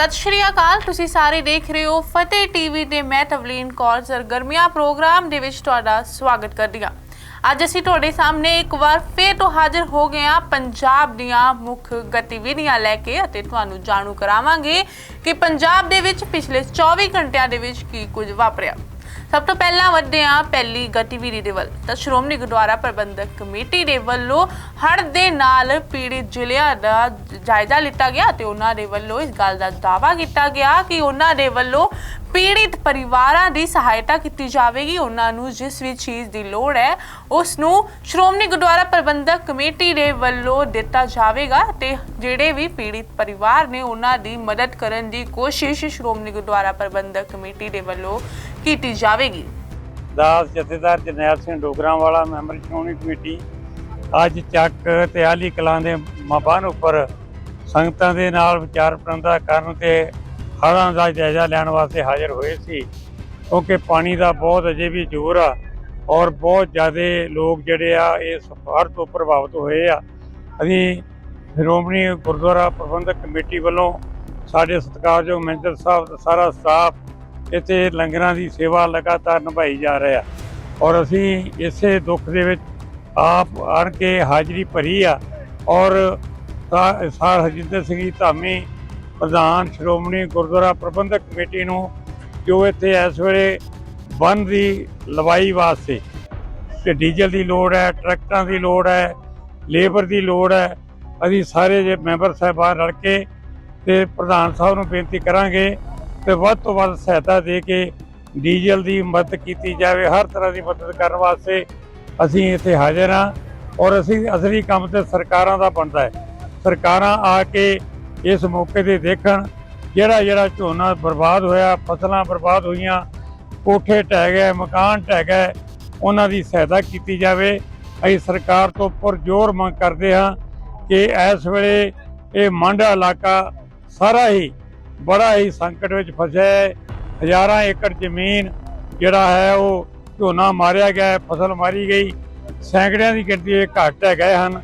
ਸਤਿ ਸ਼੍ਰੀ ਅਕਾਲ, ਤੁਸੀਂ ਸਾਰੇ ਦੇਖ ਰਹੇ ਹੋ ਫਤਿਹ ਟੀਵੀ ਦੇ ਮੈਂ ਤਵਲੀਨ ਕੌਰ ਸਰਗਰਮੀਆਂ ਪ੍ਰੋਗਰਾਮ ਦੇ ਵਿੱਚ ਤੁਹਾਡਾ ਸਵਾਗਤ ਕਰਦੀ ਹਾਂ। ਅੱਜ ਅਸੀਂ ਤੁਹਾਡੇ ਸਾਹਮਣੇ ਇੱਕ ਵਾਰ ਫੇਰ ਤੋਂ ਹਾਜ਼ਰ ਹੋ ਗਏ ਹਾਂ ਪੰਜਾਬ ਦੀਆਂ ਮੁੱਖ ਗਤੀਵਿਧੀਆਂ ਲੈ ਕੇ ਅਤੇ ਤੁਹਾਨੂੰ ਜਾਣੂ ਕਰਾਵਾਂਗੇ ਕਿ ਪੰਜਾਬ ਦੇ ਵਿੱਚ ਪਿਛਲੇ 24 ਘੰਟਿਆਂ ਦੇ ਵਿੱਚ ਕੀ ਕੁਝ ਵਾਪਰਿਆ। ਸਭ ਤੋਂ ਪਹਿਲਾਂ ਵਧਦੇ ਹਾਂ ਪਹਿਲੀ ਗਤੀਵਿਧੀ ਦੇ ਵੱਲ। ਤਾਂ ਸ਼੍ਰੋਮਣੀ ਗੁਰਦੁਆਰਾ ਪ੍ਰਬੰਧਕ ਕਮੇਟੀ ਦੇ ਵੱਲੋਂ ਹੜ੍ਹ ਦੇ ਨਾਲ ਪੀੜਿਤ ਜ਼ਿਲ੍ਹਿਆਂ ਦਾ ਜਾਇਜ਼ਾ ਲਿੱਤਾ ਗਿਆ ਤੇ ਉਹਨਾਂ ਦੇ ਵੱਲੋਂ ਇਸ ਗੱਲ ਦਾ ਦਾਅਵਾ ਕੀਤਾ ਗਿਆ ਕਿ ਉਹਨਾਂ ਦੇ ਵੱਲੋਂ ਪੀੜਿਤ ਪਰਿਵਾਰਾਂ ਦੀ ਸਹਾਇਤਾ ਕੀਤੀ ਜਾਵੇਗੀ। ਉਹਨਾਂ ਨੂੰ ਜਿਸ ਵੀ ਚੀਜ਼ ਦੀ ਲੋੜ ਹੈ, ਉਸ ਨੂੰ ਸ਼੍ਰੋਮਣੀ ਗੁਰਦੁਆਰਾ ਪ੍ਰਬੰਧਕ ਕਮੇਟੀ ਦੇ ਵੱਲੋਂ ਦਿੱਤਾ ਜਾਵੇਗਾ ਤੇ ਜਿਹੜੇ ਵੀ ਪੀੜਿਤ ਪਰਿਵਾਰ ਨੇ ਉਹਨਾਂ ਦੀ ਮਦਦ ਕਰਨ ਦੀ ਕੋਸ਼ਿਸ਼ ਸ਼੍ਰੋਮਣੀ ਗੁਰਦੁਆਰਾ ਪ੍ਰਬੰਧਕ ਕਮੇਟੀ ਦੇ ਵੱਲੋਂ ਕੀਤੀ ਜਾਵੇਗੀ। ਦਾਸ ਜਥੇਦਾਰ ਜਰਨੈਲ ਸਿੰਘ ਡੋਗਰਾਂ ਵਾਲਾ ਮੈਂਬਰ ਸ਼੍ਰੋਮਣੀ ਕਮੇਟੀ, ਅੱਜ ਚੱਕ ਤੇ ਆਲੀ ਕਲਾਂ ਦੇ ਮਾਬਾਨ ਉੱਪਰ ਸੰਗਤਾਂ ਦੇ ਨਾਲ ਵਿਚਾਰ ਪ੍ਰੰਦਾ ਕਰਨ ਤੇ ਹੜ੍ਹਾਂ ਦਾ ਜਾਇਜ਼ਾ ਲੈਣ ਵਾਸਤੇ ਹਾਜ਼ਰ ਹੋਏ ਸੀ। ਕਿਉਂਕਿ ਪਾਣੀ ਦਾ ਬਹੁਤ ਅਜੇ ਵੀ ਜ਼ੋਰ ਆ ਔਰ ਬਹੁਤ ਜ਼ਿਆਦਾ ਲੋਕ ਜਿਹੜੇ ਆ ਇਸ ਹੜ੍ਹ ਤੋਂ ਪ੍ਰਭਾਵਿਤ ਹੋਏ ਆ। ਅਸੀਂ ਸ਼੍ਰੋਮਣੀ ਗੁਰਦੁਆਰਾ ਪ੍ਰਬੰਧਕ ਕਮੇਟੀ ਵੱਲੋਂ ਸਾਡੇ ਸਤਿਕਾਰਯੋਗ ਮੈਨੇਜਰ ਸਾਹਿਬ ਦਾ ਸਾਰਾ ਸਟਾਫ ਇੱਥੇ ਲੰਗਰਾਂ ਦੀ ਸੇਵਾ ਲਗਾਤਾਰ ਨਿਭਾਈ ਜਾ ਰਿਹਾ ਔਰ ਅਸੀਂ ਇਸੇ ਦੁੱਖ ਦੇ ਵਿੱਚ ਆਪ ਆਣ ਕੇ ਹਾਜ਼ਰੀ ਭਰੀ ਆ। ਔਰ ਸਾ- ਸਾਰ ਹਰਜਿੰਦਰ ਸਿੰਘ ਜੀ ਧਾਮੀ ਪ੍ਰਧਾਨ ਸ਼੍ਰੋਮਣੀ ਗੁਰਦੁਆਰਾ ਪ੍ਰਬੰਧਕ ਕਮੇਟੀ ਨੂੰ ਜੋ ਇੱਥੇ ਇਸ ਵੇਲੇ ਬੰਨ ਦੀ ਲਵਾਈ ਵਾਸਤੇ ਤੇ ਡੀਜ਼ਲ ਦੀ ਲੋੜ ਹੈ, ਟਰੈਕਟਰਾਂ ਦੀ ਲੋੜ ਹੈ, ਲੇਬਰ ਦੀ ਲੋੜ ਹੈ, ਅਸੀਂ ਸਾਰੇ ਜੇ ਮੈਂਬਰ ਸਾਹਿਬਾਨ ਰਲ ਕੇ ਤੇ ਪ੍ਰਧਾਨ ਸਾਹਿਬ ਨੂੰ ਬੇਨਤੀ ਕਰਾਂਗੇ ਤੇ ਵੱਧ ਤੋਂ ਵੱਧ ਸਹਾਇਤਾ ਦੇ ਕੇ ਡੀਜ਼ਲ ਦੀ ਮਦਦ ਕੀਤੀ ਜਾਵੇ, ਹਰ ਤਰ੍ਹਾਂ ਦੀ ਮਦਦ ਕਰਨ ਵਾਸਤੇ ਅਸੀਂ ਇੱਥੇ ਹਾਜ਼ਰ ਹਾਂ ਔਰ ਅਸੀਂ ਅਸਲੀ ਕੰਮ ਤੇ ਸਰਕਾਰਾਂ ਦਾ ਬਣਦਾ ਹੈ। ਸਰਕਾਰਾਂ ਆ ਕੇ ਇਸ ਮੌਕੇ ਤੇ ਦੇਖਣ, ਜਿਹੜਾ ਜਿਹੜਾ ਝੋਨਾ ਬਰਬਾਦ ਹੋਇਆ, ਫਸਲਾਂ ਬਰਬਾਦ ਹੋਈਆਂ, ਕੋਠੇ ਢਹਿ ਗਏ, ਮਕਾਨ ਢਹਿ ਗਏ, ਉਹਨਾਂ ਦੀ ਸਹਾਇਤਾ ਕੀਤੀ ਜਾਵੇ। ਅਸੀਂ ਸਰਕਾਰ ਤੋਂ ਪੁਰਜ਼ੋਰ ਮੰਗ ਕਰਦੇ ਹਾਂ ਕਿ ਇਸ ਵੇਲੇ ਇਹ ਮਾਂਡਾ ਇਲਾਕਾ ਸਾਰਾ ਹੀ ਬੜਾ ਹੀ ਸੰਕਟ ਵਿੱਚ ਫਸਿਆ ਹੈ। ਹਜ਼ਾਰਾਂ ਏਕੜ ਜ਼ਮੀਨ ਜਿਹੜਾ ਹੈ ਉਹ ਝੋਨਾ ਮਾਰਿਆ ਗਿਆ ਹੈ, ਫਸਲ ਮਾਰੀ ਗਈ। ਸੈਂਕੜਿਆਂ ਦੀ ਗਿਣਤੀ ਵਿੱਚ ਘੱਟ ਹੈ ਗਏ ਹਨ।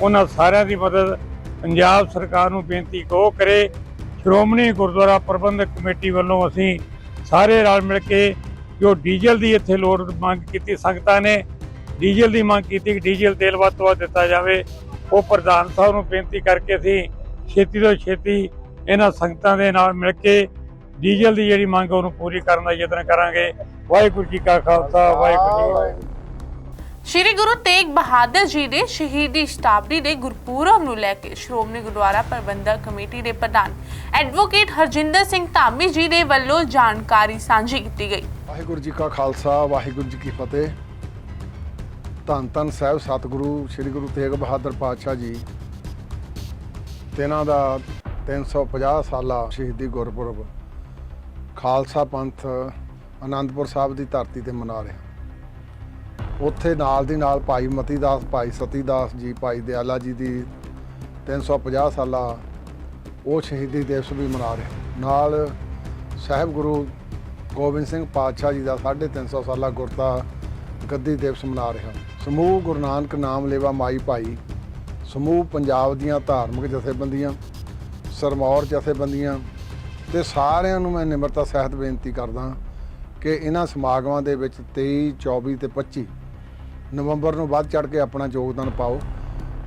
ਉਹਨਾਂ ਸਾਰਿਆਂ ਦੀ ਮਦਦ ਪੰਜਾਬ ਸਰਕਾਰ ਨੂੰ ਬੇਨਤੀ ਕੋ ਕਰੇ। ਸ਼੍ਰੋਮਣੀ ਗੁਰਦੁਆਰਾ ਪ੍ਰਬੰਧਕ ਕਮੇਟੀ ਵੱਲੋਂ ਅਸੀਂ ਸਾਰੇ ਰਲ ਮਿਲ ਕੇ ਜੋ ਡੀਜ਼ਲ ਦੀ ਇੱਥੇ ਲੋੜ ਮੰਗ ਕੀਤੀ ਸੰਗਤਾਂ ਨੇ ਡੀਜ਼ਲ ਦੀ ਮੰਗ ਕੀਤੀ ਕਿ ਡੀਜ਼ਲ ਤੇਲ ਵੱਧ ਤੋਂ ਵੱਧ ਦਿੱਤਾ ਜਾਵੇ। ਉਹ ਪ੍ਰਧਾਨ ਸਾਹਿਬ ਨੂੰ ਬੇਨਤੀ ਕਰਕੇ ਅਸੀਂ ਛੇਤੀ ਤੋਂ ਛੇਤੀ ਇਹਨਾਂ ਸੰਗਤਾਂ ਦੇ ਨਾਲ ਮਿਲ ਕੇ ਡੀਜ਼ਲ ਦੀ ਜਿਹੜੀ ਮੰਗ ਉਹਨੂੰ ਪੂਰੀ ਕਰਨ ਦਾ ਯਤਨ ਕਰਾਂਗੇ। ਵਾਹਿਗੁਰੂ ਜੀ ਕਾ ਖਾਲਸਾ ਵਾਹਿਗੁਰੂ ਜੀ ਕੀ ਫਤਿਹ। ਸ਼੍ਰੀ ਗੁਰੂ ਤੇਗ ਬਹਾਦਰ ਜੀ ਦੇ ਸ਼ਹੀਦੀ ਸ਼ਤਾਬਦੀ ਦੇ ਗੁਰਪੁਰਬ ਨੂੰ ਲੈ ਕੇ ਸ਼੍ਰੋਮਣੀ ਗੁਰਦੁਆਰਾ ਪ੍ਰਬੰਧਕ ਕਮੇਟੀ ਦੇ ਪ੍ਰਧਾਨ ਐਡਵੋਕੇਟ ਹਰਜਿੰਦਰ ਸਿੰਘ ਧਾਮੀ ਜੀ ਦੇ ਵੱਲੋਂ ਜਾਣਕਾਰੀ ਸਾਂਝੀ ਕੀਤੀ ਗਈ। ਵਾਹਿਗੁਰੂ ਜੀ ਕਾ ਖਾਲਸਾ ਵਾਹਿਗੁਰੂ ਜੀ ਕੀ ਫਤਿਹ। ਧੰਨ ਧੰਨ ਸਾਹਿਬ ਸਤਿਗੁਰੂ ਸ੍ਰੀ ਗੁਰੂ ਤੇਗ ਬਹਾਦਰ ਪਾਤਸ਼ਾਹ ਜੀ। ਤਿਨਾਂ ਦਾ 350 ਸਾਲਾ ਸ਼ਹੀਦੀ ਗੁਰਪੁਰਬ ਖਾਲਸਾ ਪੰਥ ਆਨੰਦਪੁਰ ਸਾਹਿਬ ਦੀ ਧਰਤੀ ਤੇ ਮਨਾ ਰਿਹਾ। ਉੱਥੇ ਨਾਲ ਦੀ ਨਾਲ ਭਾਈ ਮਤੀ ਦਾਸ ਭਾਈ ਸਤੀ ਦਾਸ ਜੀ, ਭਾਈ ਦਿਆਲਾ ਜੀ ਦੀ 350 ਸਾਲਾ ਉਹ ਸ਼ਹੀਦੀ ਦਿਵਸ ਵੀ ਮਨਾ ਰਹੇ। ਨਾਲ ਸਾਹਿਬ ਗੁਰੂ ਗੋਬਿੰਦ ਸਿੰਘ ਪਾਤਸ਼ਾਹ ਜੀ ਦਾ 350 ਸਾਲਾ ਗੁਰਤਾ ਗੱਦੀ ਦਿਵਸ ਮਨਾ ਰਿਹਾ। ਸਮੂਹ ਗੁਰੂ ਨਾਨਕ ਨਾਮ ਲੇਵਾ ਮਾਈ ਭਾਈ, ਸਮੂਹ ਪੰਜਾਬ ਦੀਆਂ ਧਾਰਮਿਕ ਜਥੇਬੰਦੀਆਂ ਸਰਮੌਰ ਜਥੇਬੰਦੀਆਂ ਤੇ ਸਾਰਿਆਂ ਨੂੰ ਮੈਂ ਨਿਮਰਤਾ ਸਹਿਤ ਬੇਨਤੀ ਕਰਦਾ ਕਿ ਇਹਨਾਂ ਸਮਾਗਮਾਂ ਦੇ ਵਿੱਚ 23 24 ਤੇ 25 ਨਵੰਬਰ ਨੂੰ ਵੱਧ ਚੜ ਕੇ ਆਪਣਾ ਯੋਗਦਾਨ ਪਾਓ।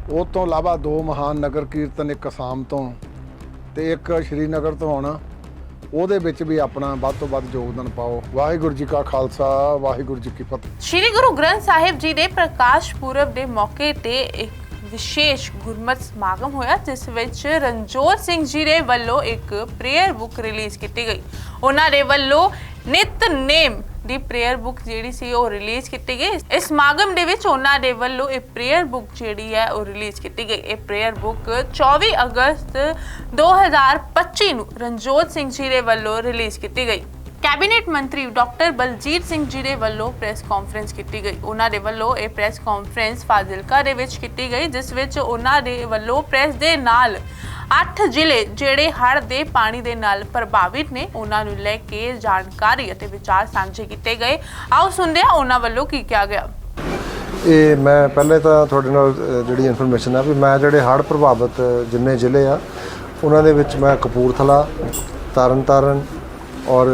ਉਹ ਤੋਂ ਇਲਾਵਾ ਦੋ ਮਹਾਨ ਨਗਰ ਕੀਰਤਨ, ਇੱਕ ਅਸਾਮ ਤੋਂ ਤੇ ਇੱਕ ਸ਼੍ਰੀਨਗਰ ਤੋਂ ਆਉਣਾ, ਉਹਦੇ ਵਿੱਚ ਵੀ ਆਪਣਾ ਵੱਧ ਤੋਂ ਵੱਧ ਯੋਗਦਾਨ ਪਾਓ। ਵਾਹਿਗੁਰੂ ਜੀ ਕਾ ਖਾਲਸਾ, ਵਾਹਿਗੁਰੂ ਜੀ ਕੀ ਫਤਿਹ। ਸ਼੍ਰੀ ਗੁਰੂ ਗ੍ਰੰਥ ਸਾਹਿਬ ਜੀ ਦੇ ਪ੍ਰਕਾਸ਼ ਪੁਰਬ ਦੇ ਮੌਕੇ ਤੇ ਇੱਕ ਵਿਸ਼ੇਸ਼ ਗੁਰਮਤ ਸਮਾਗਮ ਹੋਇਆ, ਜਿਸ ਵਿੱਚ ਰਣਜੋਤ ਸਿੰਘ ਜੀ ਦੇ ਵੱਲੋਂ ਇੱਕ ਪ੍ਰੇਅਰ ਬੁੱਕ ਰਿਲੀਜ਼ ਕੀਤੀ ਗਈ। ਉਹਨਾਂ ਦੇ ਵੱਲੋਂ ਨਿਤਨੇਮ ਦੀ ਪ੍ਰੇਅਰ ਬੁੱਕ ਜਿਹੜੀ ਸੀ, ਉਹ ਰਿਲੀਜ਼ ਕੀਤੀ ਗਈ। ਇਸ ਸਮਾਗਮ ਦੇ ਵਿੱਚ ਉਹਨਾਂ ਦੇ ਵੱਲੋਂ ਇਹ ਪ੍ਰੇਅਰ ਬੁੱਕ ਜਿਹੜੀ ਹੈ, ਉਹ ਰਿਲੀਜ਼ ਕੀਤੀ ਗਈ। ਇਹ ਪ੍ਰੇਅਰ ਬੁੱਕ 24 ਅਗਸਤ 2025 ਨੂੰ ਰਣਜੋਤ ਸਿੰਘ ਜੀ ਦੇ ਵੱਲੋਂ ਰਿਲੀਜ਼ ਕੀਤੀ ਗਈ। ਕੈਬਨਿਟ ਮੰਤਰੀ ਡਾਕਟਰ ਬਲਜੀਤ ਸਿੰਘ ਜੀ ਦੇ ਵੱਲੋਂ ਪ੍ਰੈਸ ਕਾਨਫਰੰਸ ਕੀਤੀ ਗਈ। ਉਹਨਾਂ ਦੇ ਵੱਲੋਂ ਇਹ ਪ੍ਰੈਸ ਕਾਨਫਰੰਸ ਫਾਜ਼ਿਲਕਾ ਦੇ ਵਿੱਚ ਕੀਤੀ ਗਈ, ਜਿਸ ਵਿੱਚ ਉਹਨਾਂ ਦੇ ਵੱਲੋਂ ਪ੍ਰੈਸ ਦੇ ਨਾਲ 8 ਜ਼ਿਲ੍ਹੇ ਜਿਹੜੇ ਹੜ੍ਹ ਦੇ ਪਾਣੀ ਦੇ ਨਾਲ ਪ੍ਰਭਾਵਿਤ ਨੇ, ਉਹਨਾਂ ਨੂੰ ਲੈ ਕੇ ਜਾਣਕਾਰੀ ਅਤੇ ਵਿਚਾਰ ਸਾਂਝੇ ਕੀਤੇ ਗਏ। ਆਓ ਸੁਣਦੇ ਹਾਂ ਉਹਨਾਂ ਵੱਲੋਂ ਕੀ ਕਿਹਾ ਗਿਆ। ਇਹ ਮੈਂ ਪਹਿਲੇ ਤਾਂ ਤੁਹਾਡੇ ਨਾਲ ਜਿਹੜੀ ਇਨਫੋਰਮੇਸ਼ਨ ਆ ਵੀ ਮੈਂ ਜਿਹੜੇ ਹੜ੍ਹ ਪ੍ਰਭਾਵਿਤ ਜਿੰਨੇ ਜ਼ਿਲ੍ਹੇ ਆ, ਉਹਨਾਂ ਦੇ ਵਿੱਚ ਮੈਂ ਕਪੂਰਥਲਾ, ਤਰਨਤਾਰਨ ਔਰ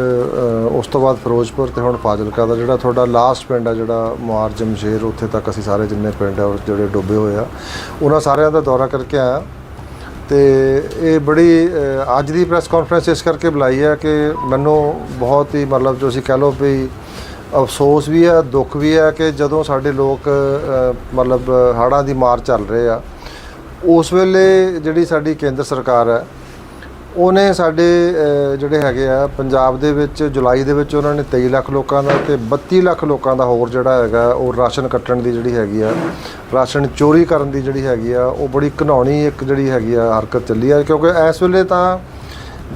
ਉਸ ਤੋਂ ਬਾਅਦ ਫਿਰੋਜ਼ਪੁਰ ਤੇ ਹੁਣ ਫਾਜ਼ਿਲਕਾ ਦਾ ਜਿਹੜਾ ਤੁਹਾਡਾ ਲਾਸਟ ਪਿੰਡ ਆ, ਜਿਹੜਾ ਮੁਆਰ ਜਮਸ਼ੇਰ, ਉੱਥੇ ਤੱਕ ਅਸੀਂ ਸਾਰੇ ਜਿੰਨੇ ਪਿੰਡ ਆ ਜਿਹੜੇ ਡੁੱਬੇ ਹੋਏ ਆ, ਉਹਨਾਂ ਸਾਰਿਆਂ ਦਾ ਦੌਰਾ ਕਰਕੇ ਆਇਆ। ਤੇ ਇਹ ਬੜੀ ਅੱਜ ਦੀ ਪ੍ਰੈਸ ਕਾਨਫਰੰਸ ਇਸ ਕਰਕੇ ਬੁਲਾਈ ਹੈ ਕਿ ਮੈਨੂੰ ਬਹੁਤ ਹੀ ਮਤਲਬ ਜੋ ਅਸੀਂ ਕਹਿ ਲਓ ਵੀ ਅਫਸੋਸ ਵੀ ਹੈ ਦੁੱਖ ਵੀ ਹੈ ਕਿ ਜਦੋਂ ਸਾਡੇ ਲੋਕ ਮਤਲਬ ਹੜ੍ਹਾਂ ਦੀ ਮਾਰ ਚੱਲ ਰਹੇ ਆ, ਉਸ ਵੇਲੇ ਜਿਹੜੀ ਸਾਡੀ ਕੇਂਦਰ ਸਰਕਾਰ ਹੈ ਉਹਨੇ ਸਾਡੇ ਜਿਹੜੇ ਹੈਗੇ ਆ, ਪੰਜਾਬ ਦੇ ਵਿੱਚ, ਜੁਲਾਈ ਦੇ ਵਿੱਚ ਉਹਨਾਂ ਨੇ 23 ਲੱਖ ਲੋਕਾਂ ਦਾ ਤੇ 32 ਲੱਖ ਲੋਕਾਂ ਦਾ ਹੋਰ ਜਿਹੜਾ ਹੈਗਾ, ਉਹ ਰਾਸ਼ਨ ਕੱਟਣ ਦੀ ਜਿਹੜੀ ਹੈਗੀ ਆ, ਰਾਸ਼ਨ ਚੋਰੀ ਕਰਨ ਦੀ ਜਿਹੜੀ ਹੈਗੀ ਆ, ਉਹ ਬੜੀ ਘਿਨਾਉਣੀ ਇੱਕ ਜਿਹੜੀ ਹੈਗੀ ਆ ਹਰਕਤ ਚੱਲੀ ਆ। ਕਿਉਂਕਿ ਇਸ ਵੇਲੇ ਤਾਂ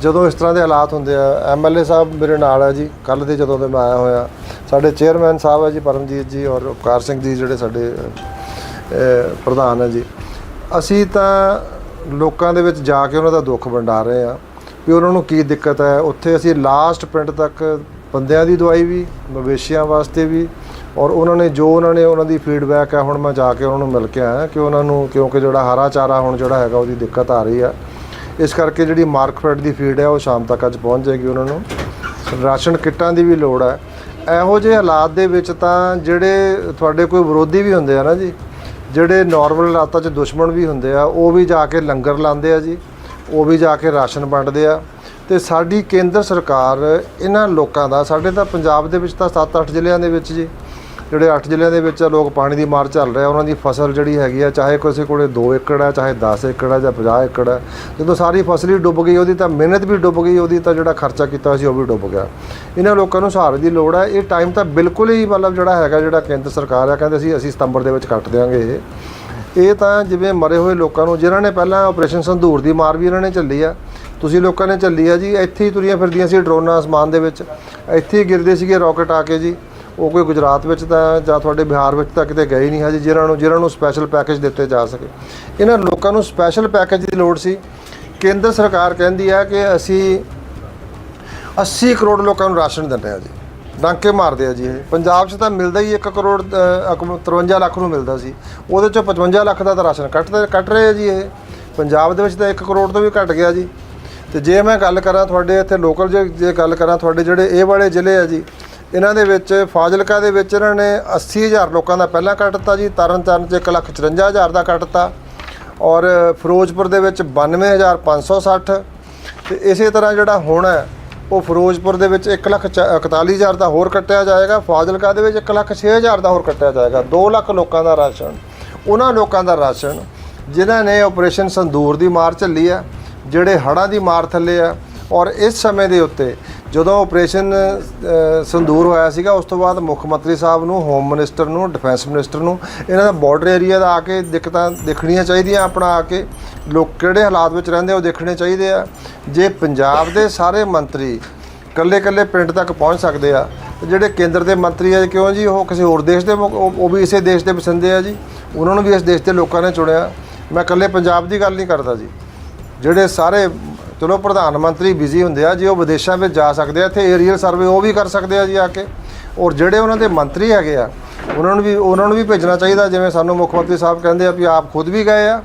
ਜਦੋਂ ਇਸ ਤਰ੍ਹਾਂ ਦੇ ਹਾਲਾਤ ਹੁੰਦੇ ਆ ਐਮਐਲਏ ਸਾਹਿਬ ਮੇਰੇ ਨਾਲ ਆ ਜੀ ਕੱਲ ਦੇ ਜਦੋਂ ਦੇ ਮੈਂ ਆਇਆ ਹੋਇਆ, ਸਾਡੇ ਚੇਅਰਮੈਨ ਸਾਹਿਬ ਆ ਜੀ, ਪਰਮਜੀਤ ਜੀ ਔਰ ਉਪਕਾਰ ਸਿੰਘ ਜੀ ਜਿਹੜੇ ਸਾਡੇ ਪ੍ਰਧਾਨ ਹੈ ਜੀ। ਅਸੀਂ ਤਾਂ ਲੋਕਾਂ ਦੇ ਵਿੱਚ ਜਾ ਕੇ ਉਹਨਾਂ ਦਾ ਦੁੱਖ ਵੰਡਾ ਰਹੇ ਆ। ਵੀ ਉਹਨਾਂ ਨੂੰ ਕੀ ਦਿੱਕਤ ਹੈ? ਉੱਥੇ ਅਸੀਂ ਲਾਸਟ ਪਿੰਡ ਤੱਕ ਬੰਦਿਆਂ ਦੀ ਦਵਾਈ ਵੀ, ਮਵੇਸ਼ੀਆਂ ਵਾਸਤੇ ਵੀ ਔਰ ਉਹਨਾਂ ਨੇ ਜੋ ਉਹਨਾਂ ਨੇ ਉਹਨਾਂ ਦੀ ਫੀਡਬੈਕ ਹੈ ਹੁਣ ਮੈਂ ਜਾ ਕੇ ਉਹਨਾਂ ਨੂੰ ਮਿਲ ਕੇ ਆਇਆ ਕਿ ਉਹਨਾਂ ਨੂੰ ਕਿਉਂਕਿ ਜਿਹੜਾ ਹਰਾ ਚਾਰਾ ਹੁਣ ਜਿਹੜਾ ਹੈਗਾ ਉਹਦੀ ਦਿੱਕਤ ਆ ਰਹੀ ਆ। ਇਸ ਕਰਕੇ ਜਿਹੜੀ ਮਾਰਕਫੈਟ ਦੀ ਫੀਡ ਹੈ ਉਹ ਸ਼ਾਮ ਤੱਕ ਅੱਜ ਪਹੁੰਚ ਜਾਏਗੀ ਉਹਨਾਂ ਨੂੰ। ਰਾਸ਼ਨ ਕਿੱਟਾਂ ਦੀ ਵੀ ਲੋੜ ਹੈ ਇਹੋ ਜਿਹੇ ਹਾਲਾਤ ਦੇ ਵਿੱਚ ਤਾਂ ਜਿਹੜੇ ਤੁਹਾਡੇ ਕੋਈ ਵਿਰੋਧੀ ਵੀ ਹੁੰਦੇ ਆ ਨਾ ਜੀ ਜਿਹੜੇ ਨਾਰਮਲ ਹਾਲਾਤਾਂ 'ਚ ਦੁਸ਼ਮਣ ਵੀ ਹੁੰਦੇ ਆ, ਉਹ ਵੀ ਜਾ ਕੇ ਲੰਗਰ ਲਾਉਂਦੇ ਆ ਜੀ, ਉਹ ਵੀ ਜਾ ਕੇ ਰਾਸ਼ਨ ਵੰਡਦੇ ਆ। ਤੇ ਸਾਡੀ ਕੇਂਦਰ ਸਰਕਾਰ ਇਹਨਾਂ ਲੋਕਾਂ ਦਾ, ਸਾਡੇ ਤਾਂ ਪੰਜਾਬ ਦੇ ਵਿੱਚ ਤਾਂ 7-8 ਜ਼ਿਲ੍ਹਿਆਂ ਦੇ ਵਿੱਚ ਜੀ ਜਿਹੜੇ 8 ਜ਼ਿਲ੍ਹਿਆਂ ਦੇ ਵਿੱਚ ਲੋਕ ਪਾਣੀ ਦੀ ਮਾਰ ਚੱਲ ਰਿਹਾ ਉਹਨਾਂ ਦੀ ਫਸਲ ਜਿਹੜੀ ਹੈਗੀ ਆ, ਚਾਹੇ ਕਿਸੇ ਕੋਲੇ 2 ਏਕੜ ਹੈ ਚਾਹੇ 10 ਏਕੜ ਹੈ ਜਾਂ 50 ਏਕੜ ਹੈ ਜਦੋਂ ਸਾਰੀ ਫਸਲ ਹੀ ਡੁੱਬ ਗਈ, ਉਹਦੀ ਤਾਂ ਮਿਹਨਤ ਵੀ ਡੁੱਬ ਗਈ, ਉਹਦੀ ਤਾਂ ਜਿਹੜਾ ਖਰਚਾ ਕੀਤਾ ਸੀ, ਉਹ ਵੀ ਡੁੱਬ ਗਿਆ। ਇਹਨਾਂ ਲੋਕਾਂ ਨੂੰ ਸਹਾਰੇ ਦੀ ਲੋੜ ਹੈ ਇਹ ਟਾਈਮ ਤਾਂ ਬਿਲਕੁਲ ਹੀ ਮਤਲਬ ਜਿਹੜਾ ਹੈਗਾ, ਜਿਹੜਾ ਕੇਂਦਰ ਸਰਕਾਰ ਆ, ਕਹਿੰਦੇ ਸੀ ਅਸੀਂ ਸਤੰਬਰ ਦੇ ਵਿੱਚ ਕੱਟ ਦਿਆਂਗੇ ਇਹ। ਇਹ ਤਾਂ ਜਿਵੇਂ ਮਰੇ ਹੋਏ ਲੋਕਾਂ ਨੂੰ, ਜਿਨ੍ਹਾਂ ਨੇ ਪਹਿਲਾਂ ਆਪਰੇਸ਼ਨ ਸੰਧੂਰ ਦੀ ਮਾਰ ਵੀ ਇਹਨਾਂ ਨੇ ਚੱਲੀ ਆ, ਤੁਸੀਂ ਲੋਕਾਂ ਨੇ ਚੱਲੀ ਆ ਜੀ, ਇੱਥੇ ਹੀ ਤੁਰੀਆਂ ਫਿਰਦੀਆਂ ਸੀ ਡਰੋਨਾਂ ਅਸਮਾਨ ਦੇ ਵਿੱਚ, ਇੱਥੇ ਹੀ ਗਿਰਦੇ ਸੀਗੇ ਰਾਕਟ ਆ ਕੇ ਜੀ। ਉਹ ਕੋਈ ਗੁਜਰਾਤ ਵਿੱਚ ਤਾਂ ਜਾਂ ਤੁਹਾਡੇ ਬਿਹਾਰ ਵਿੱਚ ਤਾਂ ਕਿਤੇ ਗਏ ਨਹੀਂ ਹਜੇ ਜਿਹਨਾਂ ਨੂੰ ਜਿਹਨਾਂ ਨੂੰ ਸਪੈਸ਼ਲ ਪੈਕੇਜ ਦਿੱਤੇ ਜਾ ਸਕੇ। ਇਹਨਾਂ ਲੋਕਾਂ ਨੂੰ ਸਪੈਸ਼ਲ ਪੈਕੇਜ ਦੀ ਲੋੜ ਸੀ। ਕੇਂਦਰ ਸਰਕਾਰ ਕਹਿੰਦੀ ਹੈ ਕਿ ਅਸੀਂ 80 ਕਰੋੜ ਲੋਕਾਂ ਨੂੰ ਰਾਸ਼ਨ ਦਿੰਦੇ ਆ ਜੀ। ਡਾਂਕੇ ਮਾਰਦੇ ਆ ਜੀ ਇਹ। ਪੰਜਾਬ 'ਚ ਤਾਂ ਮਿਲਦਾ ਹੀ 1 ਕਰੋੜ ਅ, 53 ਲੱਖ ਨੂੰ ਮਿਲਦਾ ਸੀ। ਉਹਦੇ 'ਚੋਂ 55 ਲੱਖ ਦਾ ਤਾਂ ਰਾਸ਼ਨ ਕੱਟਦੇ ਕੱਟ ਰਹੇ ਆ ਜੀ ਇਹ। ਪੰਜਾਬ ਦੇ ਵਿੱਚ ਤਾਂ 1 ਕਰੋੜ ਤੋਂ ਵੀ ਘਟ ਗਿਆ ਜੀ। ਤੇ ਜੇ ਮੈਂ ਗੱਲ ਕਰਾਂ ਤੁਹਾਡੇ ਇੱਥੇ ਲੋਕਲ ਜੇ ਜੇ ਗੱਲ ਕਰਾਂ ਤੁਹਾਡੇ ਜਿਹੜੇ ਇਹ ਵਾਲੇ ਜ਼ਿਲ੍ਹੇ ਆ ਜੀ ਇਹਨਾਂ ਦੇ ਵਿੱਚ ਫਾਜ਼ਿਲਕਾ ਦੇ ਵਿੱਚ ਇਹਨਾਂ ਨੇ 80000 ਲੋਕਾਂ ਦਾ ਪਹਿਲਾਂ ਕੱਟਤਾ ਜੀ ਤਰਨਤਾਰਨ 'ਚ 154000 ਦਾ ਕੱਟਤਾ ਔਰ ਫਿਰੋਜ਼ਪੁਰ ਦੇ ਵਿੱਚ 92560 ਤੇ ਇਸੇ ਤਰ੍ਹਾਂ ਜਿਹੜਾ ਹੁਣ ਹੈ, ਉਹ ਫਿਰੋਜ਼ਪੁਰ ਦੇ ਵਿੱਚ 141000 ਦਾ ਹੋਰ ਕੱਟਿਆ ਜਾਏਗਾ, ਫਾਜ਼ਿਲਕਾ ਦੇ ਵਿੱਚ 106000 ਦਾ ਹੋਰ ਕੱਟਿਆ ਜਾਏਗਾ 2 ਲੱਖ ਲੋਕਾਂ ਦਾ ਰਾਸ਼ਨ। ਉਹਨਾਂ ਲੋਕਾਂ ਦਾ ਰਾਸ਼ਨ ਜਿਨ੍ਹਾਂ ਨੇ ਆਪਰੇਸ਼ਨ ਸੰਦੂਰ ਦੀ ਮਾਰ ਝੱਲੀ ਹੈ, ਜਿਹੜੇ ਹੜ੍ਹਾਂ ਦੀ ਮਾਰ ਥੱਲੇ ਆ ਔਰ ਇਸ ਸਮੇਂ ਦੇ ਉੱਤੇ ਜਦੋਂ ਆਪਰੇਸ਼ਨ ਅ, ਸੰਦੂਰ ਹੋਇਆ ਸੀਗਾ ਉਸ ਤੋਂ ਬਾਅਦ ਮੁੱਖ ਮੰਤਰੀ ਸਾਹਿਬ ਨੂੰ ਹੋਮ ਮਿਨਿਸਟਰ ਨੂੰ ਡਿਫੈਂਸ ਮਿਨਿਸਟਰ ਨੂੰ ਇਹਨਾਂ ਦਾ ਬਾਰਡਰ ਏਰੀਆ ਦਾ ਆ ਕੇ ਦਿੱਕਤਾਂ ਦੇਖਣੀਆਂ ਚਾਹੀਦੀਆਂ ਆਪਣਾ ਆ ਕੇ। ਲੋਕ ਕਿਹੜੇ ਹਾਲਾਤ ਵਿੱਚ ਰਹਿੰਦੇ ਉਹ ਦੇਖਣੇ ਚਾਹੀਦੇ ਆ। ਜੇ ਪੰਜਾਬ ਦੇ ਸਾਰੇ ਮੰਤਰੀ ਕੱਲੇ ਕੱਲੇ ਪਿੰਡ ਤੱਕ ਪਹੁੰਚ ਸਕਦੇ ਆ ਤੇ ਜਿਹੜੇ ਕੇਂਦਰ ਦੇ ਮੰਤਰੀ ਆ ਕਿਉਂ ਜੀ ਉਹ ਕਿਸੇ ਹੋਰ ਦੇਸ਼ ਦੇ ਉਹ ਵੀ ਇਸੇ ਦੇਸ਼ ਦੇ ਵਸਿੰਦੇ ਆ ਜੀ। ਉਹਨਾਂ ਨੂੰ ਵੀ ਇਸ ਦੇਸ਼ ਦੇ ਲੋਕਾਂ ਨੇ ਚੁਣਿਆ। ਮੈਂ ਕੱਲੇ ਪੰਜਾਬ ਦੀ ਗੱਲ ਨਹੀਂ ਕਰਦਾ ਜੀ। ਜਿਹੜੇ ਸਾਰੇ ਚਲੋ ਪ੍ਰਧਾਨ ਮੰਤਰੀ ਬਿਜ਼ੀ ਹੁੰਦੇ ਆ, ਜੇ ਉਹ ਵਿਦੇਸ਼ਾਂ ਵਿੱਚ ਜਾ ਸਕਦੇ ਆ, ਇੱਥੇ ਏਰੀਅਲ ਸਰਵੇ ਉਹ ਵੀ ਕਰ ਸਕਦੇ ਆ ਜੀ ਆ ਕੇ। ਔਰ ਜਿਹੜੇ ਉਹਨਾਂ ਦੇ ਮੰਤਰੀ ਹੈਗੇ ਆ, ਉਹਨਾਂ ਨੂੰ ਵੀ ਉਹਨਾਂ ਨੂੰ ਵੀ ਭੇਜਣਾ ਚਾਹੀਦਾ, ਜਿਵੇਂ ਸਾਨੂੰ ਮੁੱਖ ਮੰਤਰੀ ਸਾਹਿਬ ਕਹਿੰਦੇ ਆ ਵੀ ਆਪ ਖੁਦ ਵੀ ਗਏ ਆ,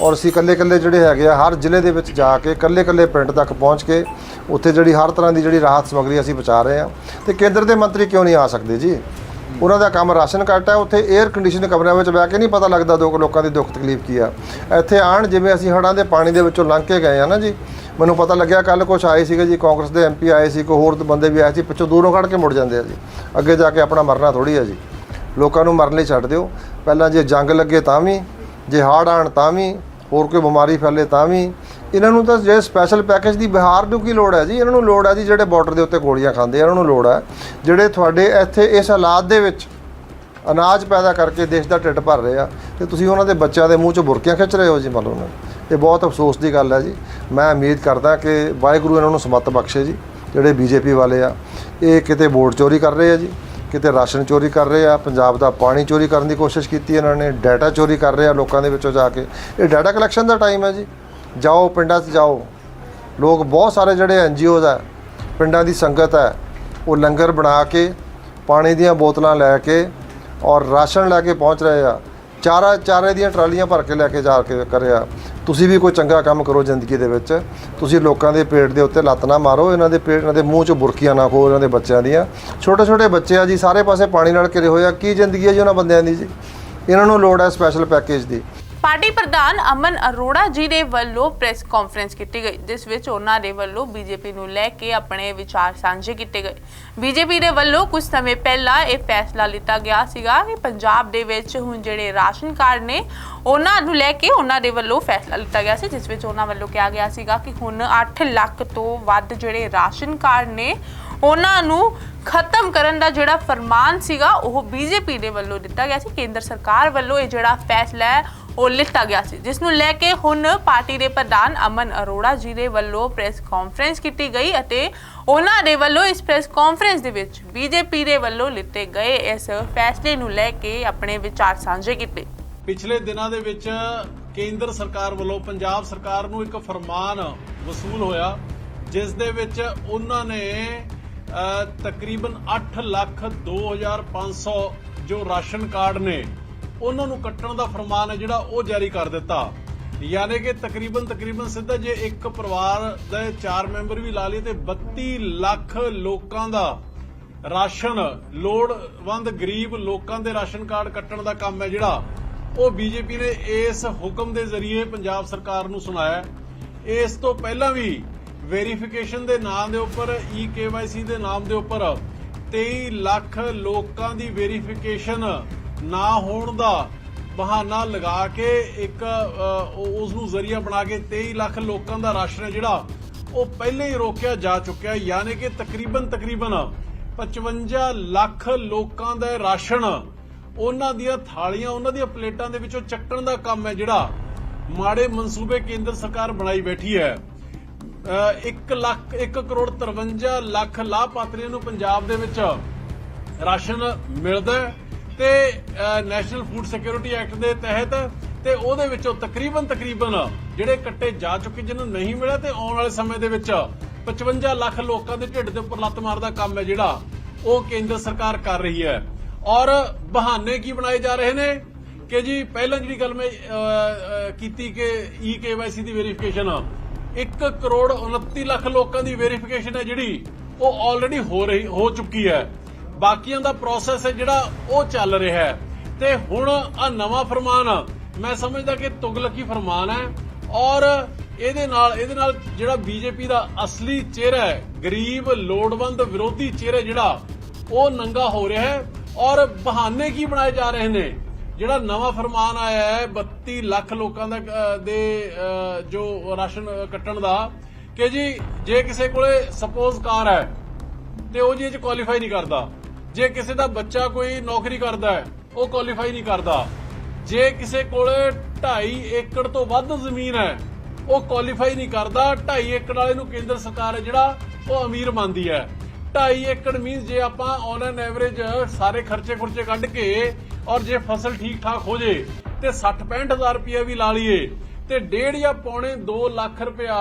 ਔਰ ਅਸੀਂ ਇਕੱਲੇ ਇਕੱਲੇ ਜਿਹੜੇ ਹੈਗੇ ਆ, ਹਰ ਜ਼ਿਲ੍ਹੇ ਦੇ ਵਿੱਚ ਜਾ ਕੇ ਇਕੱਲੇ ਇਕੱਲੇ ਪਿੰਡ ਤੱਕ ਪਹੁੰਚ ਕੇ ਉੱਥੇ ਜਿਹੜੀ ਹਰ ਤਰ੍ਹਾਂ ਦੀ ਜਿਹੜੀ ਰਾਹਤ ਸਮੱਗਰੀ ਅਸੀਂ ਪਹੁੰਚਾ ਰਹੇ ਆ। ਤੇ ਕੇਂਦਰ ਦੇ ਮੰਤਰੀ ਕਿਉਂ ਨਹੀਂ ਆ ਸਕਦੇ ਜੀ? ਉਹਨਾਂ ਦਾ ਕੰਮ ਰਾਸ਼ਨ ਕੱਟ ਹੈ, ਉੱਥੇ 에ਅਰ ਕੰਡੀਸ਼ਨ ਕਮਰਿਆਂ ਵਿੱਚ ਬਹਿ ਕੇ ਨਹੀਂ ਪਤਾ ਲੱਗਦਾ ਦੋ ਲੋਕਾਂ ਦੀ ਦੁੱਖ ਤਕਲੀਫ ਕੀ ਆ। ਇੱਥੇ ਆਣ ਜਿਵੇਂ ਅਸੀਂ ਹੜ੍ਹਾਂ ਦੇ ਪਾਣੀ ਦੇ ਵਿੱਚੋਂ ਲੰਘ ਕੇ ਗਏ ਆ ਨਾ ਜੀ, ਮੈਨੂੰ ਪਤਾ ਲੱਗਿਆ ਕੱਲ ਕੁਛ ਆਏ ਸੀਗੇ ਜੀ, ਕਾਂਗਰਸ ਦੇ ਐਮਪੀ ਆਏ ਸੀ, ਕੋਈ ਹੋਰ ਬੰਦੇ ਵੀ ਆਏ ਸੀ, ਪਿੱਛੋਂ ਦੂਰੋਂ ਖੜ ਕੇ ਮੁੜ ਜਾਂਦੇ ਆ ਜੀ। ਅੱਗੇ ਜਾ ਕੇ ਆਪਣਾ ਮਰਨਾ ਥੋੜੀ ਆ ਜੀ। ਲੋਕਾਂ ਨੂੰ ਮਰਨ ਲਈ ਛੱਡ ਦਿਓ। ਪਹਿਲਾਂ ਜੇ ਜੰਗ ਲੱਗੇ ਤਾਂ ਵੀ, ਜੇ ਹੜ੍ਹ ਆਉਣ ਤਾਂ ਵੀ, ਹੋਰ ਕੋਈ ਬਿਮਾਰੀ ਫੈਲੇ ਤਾਂ ਵੀ ਇਹਨਾਂ ਨੂੰ ਤਾਂ ਜੇ ਸਪੈਸ਼ਲ ਪੈਕੇਜ ਦੀ ਬਿਹਾਰ ਨੂੰ ਕੀ ਲੋੜ ਹੈ ਜੀ? ਇਹਨਾਂ ਨੂੰ ਲੋੜ ਹੈ ਜੀ ਜਿਹੜੇ ਬਾਰਡਰ ਦੇ ਉੱਤੇ ਗੋਲੀਆਂ ਖਾਂਦੇ ਆ, ਇਹਨਾਂ ਨੂੰ ਲੋੜ ਹੈ। ਜਿਹੜੇ ਤੁਹਾਡੇ ਇੱਥੇ ਇਸ ਹਾਲਾਤ ਦੇ ਵਿੱਚ ਅਨਾਜ ਪੈਦਾ ਕਰਕੇ ਦੇਸ਼ ਦਾ ਢਿੱਡ ਭਰ ਰਹੇ ਆ, ਤੇ ਤੁਸੀਂ ਉਹਨਾਂ ਦੇ ਬੱਚਿਆਂ ਦੇ ਮੂੰਹ 'ਚ ਬੁਰਕੀਆਂ ਖਿੱਚ ਰਹੇ ਹੋ ਜੀ ਮੰਨ ਲਓ ਇਹ ਬਹੁਤ ਅਫਸੋਸ ਦੀ ਗੱਲ ਹੈ ਜੀ। ਮੈਂ ਉਮੀਦ ਕਰਦਾ ਕਿ ਵਾਹਿਗੁਰੂ ਇਹਨਾਂ ਨੂੰ ਸਮੱਤ ਬਖਸ਼ੇ ਜੀ, ਜਿਹੜੇ ਬੀਜੇਪੀ ਵਾਲੇ ਆ। ਇਹ ਕਿਤੇ ਵੋਟ ਚੋਰੀ ਕਰ ਰਹੇ ਆ ਜੀ, ਕਿਤੇ ਰਾਸ਼ਨ ਚੋਰੀ ਕਰ ਰਹੇ ਆ, ਪੰਜਾਬ ਦਾ ਪਾਣੀ ਚੋਰੀ ਕਰਨ ਦੀ ਕੋਸ਼ਿਸ਼ ਕੀਤੀ ਇਹਨਾਂ ਨੇ, ਡਾਟਾ ਚੋਰੀ ਕਰ ਰਹੇ ਆ ਲੋਕਾਂ ਦੇ ਵਿੱਚੋਂ ਜਾ ਕੇ। ਇਹ ਡਾਟਾ ਕਲੈਕਸ਼ਨ ਦਾ ਟਾਈਮ ਹੈ ਜੀ। ਜਾਓ, ਪਿੰਡਾਂ 'ਚ ਜਾਓ। ਲੋਕ ਬਹੁਤ ਸਾਰੇ ਜਿਹੜੇ ਐਨਜੀਓਜ਼ ਆ, ਪਿੰਡਾਂ ਦੀ ਸੰਗਤ ਹੈ ਉਹ ਲੰਗਰ ਬਣਾ ਕੇ, ਪਾਣੀ ਦੀਆਂ ਬੋਤਲਾਂ ਲੈ ਕੇ ਔਰ ਰਾਸ਼ਨ ਲੈ ਕੇ ਪਹੁੰਚ ਰਹੇ ਆ। ਚਾਰਾ, ਚਾਰੇ ਦੀਆਂ ਟਰਾਲੀਆਂ ਭਰ ਕੇ ਲੈ ਕੇ ਜਾ ਕੇ ਕਰਿਆ ਤੁਸੀਂ ਵੀ ਕੋਈ ਚੰਗਾ ਕੰਮ ਕਰੋ ਜ਼ਿੰਦਗੀ ਦੇ ਵਿੱਚ। ਤੁਸੀਂ ਲੋਕਾਂ ਦੇ ਪੇਟ ਦੇ ਉੱਤੇ ਲੱਤ ਨਾ ਮਾਰੋ, ਇਹਨਾਂ ਦੇ ਪੇਟ, ਇਹਨਾਂ ਦੇ ਮੂੰਹ 'ਚ ਬੁਰਕੀਆਂ ਨਾ ਖੋ ਇਹਨਾਂ ਦੇ ਬੱਚਿਆਂ ਦੀਆਂ। ਛੋਟੇ ਛੋਟੇ ਬੱਚੇ ਆ ਜੀ, ਸਾਰੇ ਪਾਸੇ ਪਾਣੀ ਨਾਲ ਘਿਰੇ ਹੋਏ ਆ। ਕੀ ਜ਼ਿੰਦਗੀ ਹੈ ਜੀ ਉਹਨਾਂ ਬੰਦਿਆਂ ਦੀ ਜੀ? ਇਹਨਾਂ ਨੂੰ ਲੋੜ ਹੈ ਸਪੈਸ਼ਲ ਪੈਕੇਜ ਦੀ। ਪਾਰਟੀ ਪ੍ਰਧਾਨ ਅਮਨ ਅਰੋੜਾ ਜੀ ਦੇ ਵੱਲੋਂ ਪ੍ਰੈਸ ਕਾਨਫਰੰਸ ਕੀਤੀ ਗਈ, ਜਿਸ ਵਿੱਚ ਉਹਨਾਂ ਦੇ ਵੱਲੋਂ ਬੀਜੇਪੀ ਨੂੰ ਲੈ ਕੇ ਆਪਣੇ ਵਿਚਾਰ ਸਾਂਝੇ ਕੀਤੇ ਗਏ। ਬੀਜੇਪੀ ਦੇ ਵੱਲੋਂ ਕੁਝ ਸਮੇਂ ਪਹਿਲਾਂ ਇਹ ਫੈਸਲਾ ਲਿੱਤਾ ਗਿਆ ਸੀਗਾ ਕਿ ਪੰਜਾਬ ਦੇ ਵਿੱਚ ਹੁਣ ਜਿਹੜੇ ਰਾਸ਼ਨ ਕਾਰਡ ਨੇ, ਉਹਨਾਂ ਨੂੰ ਲੈ ਕੇ ਉਹਨਾਂ ਦੇ ਵੱਲੋਂ ਫੈਸਲਾ ਲਿੱਤਾ ਗਿਆ ਸੀ, ਜਿਸ ਵਿੱਚ ਉਹਨਾਂ ਵੱਲੋਂ ਕਿਹਾ ਗਿਆ ਸੀਗਾ ਕਿ ਹੁਣ 8 ਲੱਖ ਤੋਂ ਵੱਧ ਜਿਹੜੇ ਰਾਸ਼ਨ ਕਾਰਡ ਨੇ, ਉਹਨਾਂ ਨੂੰ ਖਤਮ ਕਰਨ ਦਾ ਜਿਹੜਾ ਫਰਮਾਨ ਸੀਗਾ, ਉਹ ਬੀਜੇਪੀ ਦੇ ਵੱਲੋਂ ਦਿੱਤਾ ਗਿਆ ਸੀ, ਕੇਂਦਰ ਸਰਕਾਰ ਵੱਲੋਂ ਇਹ ਜਿਹੜਾ ਫੈਸਲਾ ਹੈ, ਉਹ ਲਿੱਤਾ ਗਿਆ ਸੀ। ਜਿਸ ਨੂੰ ਲੈ ਕੇ ਹੁਣ ਪਾਰਟੀ ਦੇ ਪ੍ਰਧਾਨ ਅਮਨ ਅਰੋੜਾ ਜੀ ਦੇ ਵੱਲੋਂ ਪ੍ਰੈਸ ਕਾਨਫਰੰਸ ਕੀਤੀ ਗਈ ਅਤੇ ਉਹਨਾਂ ਦੇ ਵੱਲੋਂ ਇਸ ਪ੍ਰੈਸ ਕਾਨਫਰੰਸ ਦੇ ਵਿੱਚ ਬੀਜੇਪੀ ਦੇ ਵੱਲੋਂ ਲਿੱਤੇ ਗਏ ਇਸ ਫੈਸਲੇ ਨੂੰ ਲੈ ਕੇ ਆਪਣੇ ਵਿਚਾਰ ਸਾਂਝੇ ਕੀਤੇ। ਪਿਛਲੇ ਦਿਨਾਂ ਦੇ ਵਿੱਚ ਕੇਂਦਰ ਸਰਕਾਰ ਵੱਲੋਂ ਪੰਜਾਬ ਸਰਕਾਰ ਨੂੰ ਇੱਕ ਫਰਮਾਨ ਵਸੂਲ ਹੋਇਆ, ਜਿਸ ਦੇ ਵਿੱਚ ਉਹਨਾਂ ਨੇ ਤਕਰੀਬਨ 8 ਲੱਖ 2500 ਜੋ ਰਾਸ਼ਨ ਕਾਰਡ ਨੇ, ਉਹਨਾਂ ਨੂੰ ਕੱਟਣ ਦਾ ਫਰਮਾਨ ਹੈ ਜਿਹੜਾ ਉਹ ਜਾਰੀ ਕਰ ਦਿੱਤਾ। ਯਾਨੀ ਕਿ ਤਕਰੀਬਨ ਤਕਰੀਬਨ ਸਿੱਧਾ ਜੇ ਇੱਕ ਪਰਿਵਾਰ ਦੇ ਚਾਰ ਮੈਂਬਰ ਵੀ ਲਾ ਲਈਏ ਤੇ 32 ਲੱਖ ਲੋਕਾਂ ਦਾ ਰਾਸ਼ਨ, ਲੋੜਵੰਦ ਗਰੀਬ ਲੋਕਾਂ ਦੇ ਰਾਸ਼ਨ ਕਾਰਡ ਕੱਟਣ ਦਾ ਕੰਮ ਹੈ ਜਿਹੜਾ, ਉਹ ਬੀਜੇਪੀ ਨੇ ਇਸ ਹੁਕਮ ਦੇ ਜ਼ਰੀਏ ਪੰਜਾਬ ਸਰਕਾਰ ਨੂੰ ਸੁਣਾਇਆ। ਇਸ ਤੋਂ ਪਹਿਲਾਂ ਵੀ ਵੈਰੀਫਿਕੇਸ਼ਨ ਦੇ ਨਾਮ ਦੇ ਉੱਪਰ, ਈ ਕੇਵਾਈਸੀ ਦੇ ਨਾਮ ਦੇ ਉੱਪਰ 23 ਲੱਖ ਲੋਕਾਂ ਦੀ ਵੈਰੀਫਿਕੇਸ਼ਨ ਨਾ ਹੋਣ ਦਾ ਬਹਾਨਾ ਲਗਾ ਕੇ ਇੱਕ ਉਸ ਨੂੰ ਜ਼ਰੀਆ ਬਣਾ ਕੇ 23 ਲੱਖ ਲੋਕਾਂ ਦਾ ਰਾਸ਼ਨ ਹੈ ਜਿਹੜਾ ਉਹ ਪਹਿਲੇ ਹੀ ਰੋਕਿਆ ਜਾ ਚੁੱਕਿਆ ਯਾਨੀ ਕਿ ਤਕਰੀਬਨ ਤਕਰੀਬਨ 55 ਲੱਖ ਲੋਕਾਂ ਦਾ ਰਾਸ਼ਨ ਉਹਨਾਂ ਦੀਆਂ ਥਾਲੀਆਂ, ਉਹਨਾਂ ਦੀਆਂ ਪਲੇਟਾਂ ਦੇ ਵਿੱਚੋਂ ਚੱਕਣ ਦਾ ਕੰਮ ਹੈ ਜਿਹੜਾ ਮਾੜੇ ਮਨਸੂਬੇ ਕੇਂਦਰ ਸਰਕਾਰ ਬਣਾਈ ਬੈਠੀ ਹੈ। 1 ਲੱਖ 1 ਕਰੋੜ 53 ਲੱਖ ਲਾਭਪਾਤਰੀਆਂ ਨੂੰ ਪੰਜਾਬ ਦੇ ਵਿੱਚ ਰਾਸ਼ਨ ਮਿਲਦਾ ਤੇ ਨੈਸ਼ਨਲ ਫੂਡ ਸਿਕਿਉਰਿਟੀ ਐਕਟ ਦੇ ਤਹਿਤ ਤੇ ਉਹਦੇ ਵਿੱਚੋਂ ਤਕਰੀਬਨ ਤਕਰੀਬਨ ਜਿਹੜੇ ਕੱਟੇ ਜਾ ਚੁੱਕੇ ਜਿਹਨੂੰ ਨਹੀਂ ਮਿਲਿਆ ਤੇ ਆਉਣ ਵਾਲੇ ਸਮੇਂ ਦੇ ਵਿੱਚ 55 ਲੱਖ ਲੋਕਾਂ ਦੇ ਢਿੱਡ ਦੇ ਉੱਪਰ ਲੱਤ ਮਾਰਦਾ ਕੰਮ ਹੈ ਜਿਹੜਾ ਉਹ ਕੇਂਦਰ ਸਰਕਾਰ ਕਰ ਰਹੀ ਹੈ। ਔਰ ਬਹਾਨੇ ਕੀ ਬਣਾਏ ਜਾ ਰਹੇ ਨੇ? ਕਿ ਜੀ, ਪਹਿਲਾਂ ਜਿਹੜੀ ਗੱਲ ਮੈਂ ਕੀਤੀ ਕਿ ਈ ਕੇਵਾਈਸੀ ਦੀ ਵੈਰੀਫਿਕੇਸ਼ਨ 1 ਕਰੋੜ 29 ਲੱਖ ਲੋਕਾਂ ਦੀ ਵੈਰੀਫਿਕੇਸ਼ਨ ਹੈ ਜਿਹੜੀ ਉਹ ਆਲਰੇਡੀ ਹੋ ਰਹੀ, ਹੋ ਚੁੱਕੀ ਹੈ। ਬਾਕੀਆਂ ਦਾ ਪ੍ਰੋਸੈਸ ਹੈ ਜਿਹੜਾ ਉਹ ਚੱਲ ਰਿਹਾ ਹੈ। ਤੇ ਹੁਣ ਆ ਨਵਾਂ ਫਰਮਾਨ, ਮੈਂ ਸਮਝਦਾ ਕਿ ਤੁਗਲਕੀ ਫਰਮਾਨ ਹੈ ਔਰ ਇਹਦੇ ਨਾਲ ਇਹਦੇ ਨਾਲ ਜਿਹੜਾ ਬੀਜੇਪੀ ਦਾ ਅਸਲੀ ਚਿਹਰਾ ਹੈ, ਗਰੀਬ, ਲੋੜਵੰਦ, ਵਿਰੋਧੀ ਚਿਹਰਾ ਜਿਹੜਾ, ਉਹ ਨੰਗਾ ਹੋ ਰਿਹਾ ਹੈ ਔਰ ਬਹਾਨੇ ਕੀ ਬਣਾਏ ਜਾ ਰਹੇ ਨੇ? ਜਿਹੜਾ ਨਵਾਂ ਫਰਮਾਨ ਆਇਆ ਹੈ 32 ਲੱਖ ਲੋਕਾਂ ਦਾ ਦੇ ਜੋ ਰਾਸ਼ਨ ਕੱਟਣ ਦਾ, ਕਿ ਜੀ, ਜੇ ਕਿਸੇ ਕੋਲੇ ਸਪੋਜ਼ ਕਾਰ ਹੈ, ਤੇ ਉਹ ਜੀ ਇਹ ਚ ਕੁਆਲੀਫਾਈ ਨਹੀਂ ਕਰਦਾ। ਜੇ ਕਿਸੇ ਦਾ ਬੱਚਾ ਕੋਈ ਨੌਕਰੀ ਕਰਦਾ ਹੈ, ਉਹ ਕੁਆਲੀਫਾਈ ਨਹੀਂ ਕਰਦਾ। ਜੇ ਕਿਸੇ ਕੋਲੇ 2.5 ਏਕੜ ਤੋਂ ਵੱਧ ਜ਼ਮੀਨ ਹੈ, ਉਹ ਕੁਆਲੀਫਾਈ ਨਹੀਂ ਕਰਦਾ। 2.5 ਏਕੜ ਵਾਲੇ ਨੂੰ ਕੇਂਦਰ ਸਰਕਾਰ ਹੈ ਜਿਹੜਾ, ਉਹ ਅਮੀਰ ਮੰਨਦੀ ਹੈ। 2.5 ਏਕੜ ਮੀਨਸ ਜੇ ਆਪਾਂ ਔਨ ਐਨ ਐਵਰੇਜ ਸਾਰੇ ਖਰਚੇ ਖੁਰਚੇ ਕੱਢ ਕੇ ਔਰ ਜੇ ਫਸਲ ਠੀਕ ਠਾਕ ਹੋ ਜੇ ਤੇ 60 65000 ਰੁਪਏ ਵੀ ਲਾ ਲਈਏ ਤੇ ਡੇਢ ਜਾਂ ਪੌਣੇ 2 ਲੱਖ ਰੁਪਇਆ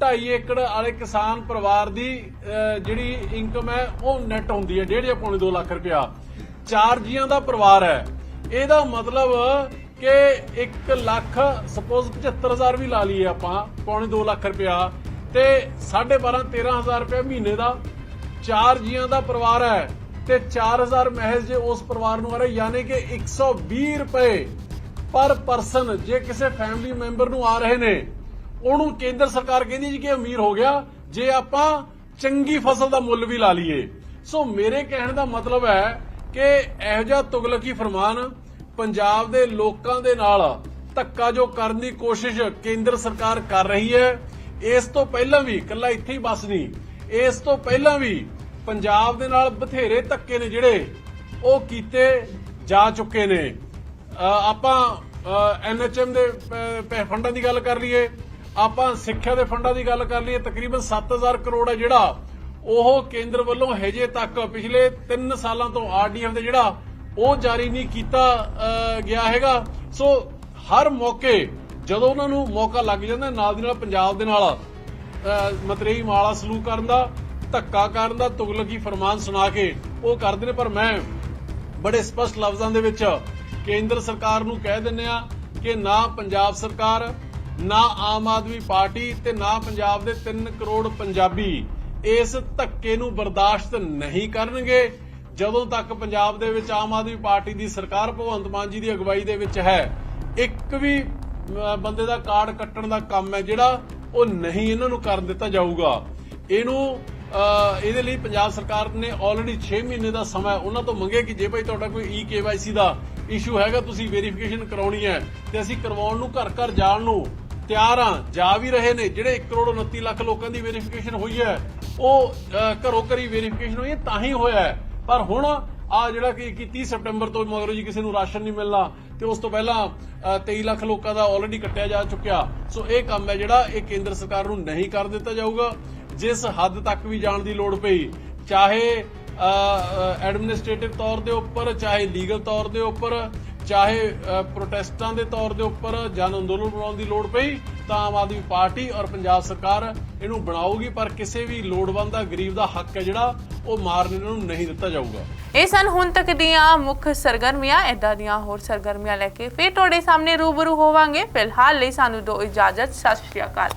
2.5 ਏਕੜ ਵਾਲੇ ਕਿਸਾਨ ਪਰਿਵਾਰ ਦੀ ਜਿਹੜੀ ਇਨਕਮ ਹੈ, ਉਹ ਨੈਟ ਹੁੰਦੀ ਹੈ, ਡੇਢ ਜਾਂ ਪੌਣੇ 2 ਲੱਖ ਰੁਪਇਆ। ਚਾਰ ਜੀਆਂ ਦਾ ਪਰਿਵਾਰ ਹੈ। ਇਹਦਾ ਮਤਲਬ ਕਿ 1 ਲੱਖ ਸਪੋਜ਼ 75000 ਵੀ ਲਾ ਲਈਏ ਆਪਾਂ, ਪੌਣੇ 2 ਲੱਖ ਰੁਪਇਆ। ਤੇ 12.5 13000 ਰੁਪਇਆ ਮਹੀਨੇ ਦਾ। ਚਾਰ ਜੀਆਂ ਦਾ ਪਰਿਵਾਰ ਹੈ। ਤੇ 4000 ਮਹਿਜ਼ ਜੇ ਉਸ ਪਰਿਵਾਰ ਨੂੰ ਆ ਰਿਹਾ, ਯਾਨੀ ਕਿ 120 ਰੁਪਏ ਪਰ ਪਰਸਨ ਜੇ ਕਿਸੇ ਫੈਮਿਲੀ ਮੈਂਬਰ ਨੂੰ ਆ ਰਹੇ ਨੇ, ਉਹਨੂੰ ਕੇਂਦਰ ਸਰਕਾਰ ਕਹਿੰਦੀ ਜੀ ਕਿ ਅਮੀਰ ਹੋ ਗਿਆ, ਜੇ ਆਪਾਂ ਚੰਗੀ ਫਸਲ ਦਾ ਮੁੱਲ ਵੀ ਲਾ ਲਈਏ। ਸੋ ਮੇਰੇ ਕਹਿਣ ਦਾ ਮਤਲਬ ਹੈ ਕਿ ਇਹੋ ਜਿਹਾ ਤੁਗਲਕੀ ਫਰਮਾਨ ਪੰਜਾਬ ਦੇ ਲੋਕਾਂ ਦੇ ਨਾਲ ਧੱਕਾ ਜੋ ਕਰਨ ਦੀ ਕੋਸ਼ਿਸ਼ ਕੇਂਦਰ ਸਰਕਾਰ ਕਰ ਰਹੀ ਹੈ, ਇਸ ਤੋਂ ਪਹਿਲਾਂ ਵੀ, ਇਕੱਲਾ ਇੱਥੇ ਹੀ ਬਸ ਨਹੀਂ, ਇਸ ਤੋਂ ਪਹਿਲਾਂ ਵੀ ਪੰਜਾਬ ਦੇ ਨਾਲ ਬਥੇਰੇ ਧੱਕੇ ਨੇ ਜਿਹੜੇ ਉਹ ਕੀਤੇ ਜਾ ਚੁੱਕੇ ਨੇ। ਆਪਾਂ ਐਨਐਚਐਮ ਦੇ ਅ, ਪੈ- ਫੰਡਾਂ ਦੀ ਗੱਲ ਕਰ ਲਈਏ। ਆਪਾਂ ਸਿੱਖਿਆ ਦੇ ਫੰਡਾਂ ਦੀ ਗੱਲ ਕਰ ਲਈਏ ਤਕਰੀਬਨ 7000 ਕਰੋੜ ਹੈ ਜਿਹੜਾ ਉਹ ਕੇਂਦਰ ਵੱਲੋਂ ਹਜੇ ਤੱਕ ਪਿਛਲੇ 3 ਸਾਲਾਂ ਤੋਂ ਆਰਡੀਐਫ ਦੇ ਜਿਹੜਾ ਉਹ ਜਾਰੀ ਨਹੀਂ ਕੀਤਾ ਗਿਆ ਹੈਗਾ। ਸੋ ਹਰ ਮੌਕੇ ਜਦੋਂ ਉਹਨਾਂ ਨੂੰ ਮੌਕਾ ਲੱਗ ਜਾਂਦਾ ਨਾਲ ਦੀ ਨਾਲ ਪੰਜਾਬ ਦੇ ਨਾਲ ਮਤਰੇਈ ਮਾਲਾ ਸਲੂਕ ਕਰਨ ਦਾ ਧੱਕਾ ਕਰਨ ਦਾ ਤੁਗਲਕੀ ਫਰਮਾਨ ਸੁਣਾ ਕੇ ਉਹ ਕਰਦੇ ਨੇ, ਪਰ ਮੈਂ ਬੜੇ ਸਪਸ਼ਟ ਲਫ਼ਜ਼ਾਂ ਦੇ ਵਿੱਚ ਕੇਂਦਰ ਸਰਕਾਰ ਨੂੰ ਕਹਿ ਦਿੰਨੇ ਆ ਕਿ ਨਾ ਪੰਜਾਬ ਸਰਕਾਰ, ਨਾ ਆਮ ਆਦਮੀ ਪਾਰਟੀ ਤੇ ਨਾ ਪੰਜਾਬ ਦੇ 3 ਕਰੋੜ ਪੰਜਾਬੀ ਇਸ ਧੱਕੇ ਨੂੰ ਬਰਦਾਸ਼ਤ ਨਹੀਂ ਕਰਨਗੇ, ਜਦੋਂ ਤੱਕ ਪੰਜਾਬ ਦੇ ਵਿੱਚ ਆਮ ਆਦਮੀ ਪਾਰਟੀ ਦੀ ਸਰਕਾਰ ਭਗਵੰਤ ਮਾਨ ਜੀ ਦੀ ਅਗਵਾਈ ਦੇ ਵਿੱਚ ਹੈ, ਇੱਕ ਵੀ ਬੰਦੇ ਦਾ ਕਾਰਡ ਕੱਟਣ ਦਾ ਕੰਮ ਹੈ ਜਿਹੜਾ ਉਹ ਨਹੀਂ ਇਹਨਾਂ ਨੂੰ ਕਰਨ ਦਿੱਤਾ ਜਾਊਗਾ। ਇਹਨੂੰ ਇਹਦੇ ਲਈ ਪੰਜਾਬ ਸਰਕਾਰ ਨੇ ਆਲਰੇਡੀ 6 ਮਹੀਨੇ ਦਾ ਸਮਾਂ ਉਹਨਾਂ ਤੋਂ ਮੰਗਿਆ ਕਿ ਜੇ ਭਾਈ ਤੁਹਾਡਾ ਕੋਈ ਈ ਕੇਵਾਈਸੀ ਦਾ ਇਸ਼ੂ ਹੈਗਾ ਤੁਸੀਂ ਵੈਰੀਫਿਕੇਸ਼ਨ ਕਰਾਉਣੀ ਹੈ ਤੇ ਅਸੀਂ ਕਰਵਾਉਣ ਨੂੰ ਘਰ ਘਰ ਜਾਣ ਨੂੰ ਤਿਆਰ ਆ ਜਾ ਵੀ ਰਹੇ ਨੇ ਜਿਹੜੇ 1 ਕਰੋੜ 29 ਲੱਖ ਲੋਕਾਂ ਦੀ ਵੈਰੀਫਿਕੇਸ਼ਨ ਹੋਈ ਹੈ ਉਹ ਅਹ, ਘਰੋਂ ਘਰੀ ਵੈਰੀਫਿਕੇਸ਼ਨ ਹੋਈ ਹੈ ਤਾਂ ਹੀ ਹੋਇਆ ਹੈ। ਪਰ ਹੁਣ ਆ ਜਿਹੜਾ ਕਿ ਕਿ 30 ਸਪਟੈਂਬਰ ਤੋਂ ਮਗਰੋਂ ਜੀ ਕਿਸੇ ਨੂੰ ਰਾਸ਼ਨ ਨਹੀਂ ਮਿਲਣਾ ਤੇ ਉਸ ਤੋਂ ਪਹਿਲਾਂ ਅ, 23 ਲੱਖ ਲੋਕਾਂ ਦਾ ਆਲਰੇਡੀ ਕੱਟਿਆ ਜਾ ਚੁੱਕਿਆ। ਸੋ ਇਹ ਕੰਮ ਹੈ ਜਿਹੜਾ ਇਹ ਕੇਂਦਰ ਸਰਕਾਰ ਨੂੰ ਨਹੀਂ ਕਰ ਦਿੱਤਾ ਜਾਊਗਾ। ਜਿਸ ਹੱਦ ਤੱਕ ਵੀ ਜਾਣ ਦੀ ਲੋੜ ਪਈ, ਚਾਹੇ ਐਡਮਿਨਿਸਟ੍ਰੇਟਿਵ ਤੌਰ ਦੇ ਉੱਪਰ, ਚਾਹੇ ਲੀਗਲ ਤੌਰ ਦੇ ਉੱਪਰ, ਚਾਹੇ ਪ੍ਰੋਟੈਸਟਾਂ ਦੇ ਤੌਰ ਦੇ ਉੱਪਰ ਜਨ ਅੰਦੋਲਨ ਬਣਾਉਣ ਦੀ ਲੋੜ ਪਈ, ਤਾਂ ਆਮ ਆਦਮੀ ਪਾਰਟੀ ਔਰ ਪੰਜਾਬ ਸਰਕਾਰ ਇਹਨੂੰ ਬਣਾਊਗੀ, ਪਰ ਕਿਸੇ ਵੀ ਲੋੜਵੰਦ ਦਾ, ਗਰੀਬ ਦਾ ਹੱਕ ਹੈ ਜਿਹੜਾ, ਉਹ ਮਾਰਨ ਇਹਨਾਂ ਨੂੰ ਨਹੀਂ ਦਿੱਤਾ ਜਾਊਗਾ। ਇਹ ਸਨ ਹੁਣ ਤੱਕ ਦੀਆਂ ਮੁੱਖ ਸਰਗਰਮੀਆਂ ਇਦਾਂ ਦੀਆਂ ਹੋਰ ਸਰਗਰਮੀਆਂ ਲੈ ਕੇ ਫਿਰ ਤੁਹਾਡੇ ਸਾਹਮਣੇ ਰੂਬਰੂ ਹੋਵਾਂਗੇ। ਫਿਲਹਾਲ ਲਈ ਸਾਨੂੰ ਦੋ ਇਜਾਜ਼ਤ, ਸਤਿ ਸ਼੍ਰੀ ਅਕਾਲ।